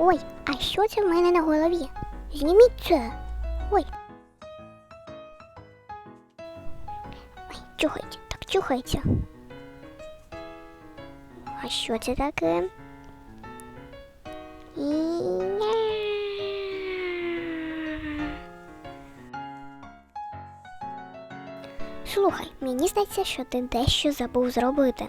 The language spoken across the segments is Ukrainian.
Ой, а що це в мене на голові? Зніміть це. Ой. Ой, чухайте, так чухайте. А що це таке? І-ня. Слухай, мені здається, що ти дещо забув зробити.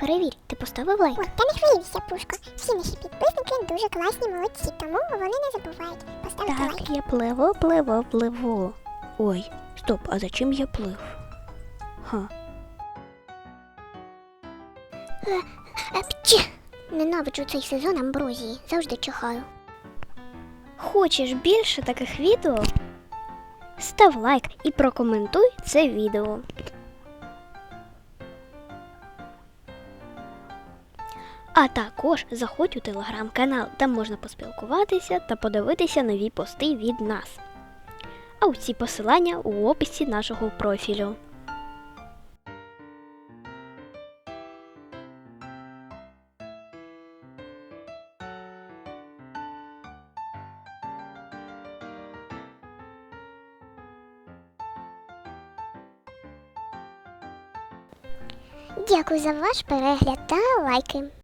Перевір, ти поставив лайк? Ой, та не хвилюйся, Пушко. Всі наші підписники дуже класні молодці, тому вони не забувають поставити лайк. Так, я пливу, пливу, пливу. Ой, стоп, а зачем я плив? Ха. Апчі! Ненавиджу цей сезон амброзії. Завжди чихаю. Хочеш більше таких відео? Став лайк і прокоментуй це відео. А також заходь у телеграм-канал, там можна поспілкуватися та подивитися нові пости від нас. А усі посилання у описі нашого профілю. Дякую за ваш перегляд та лайки.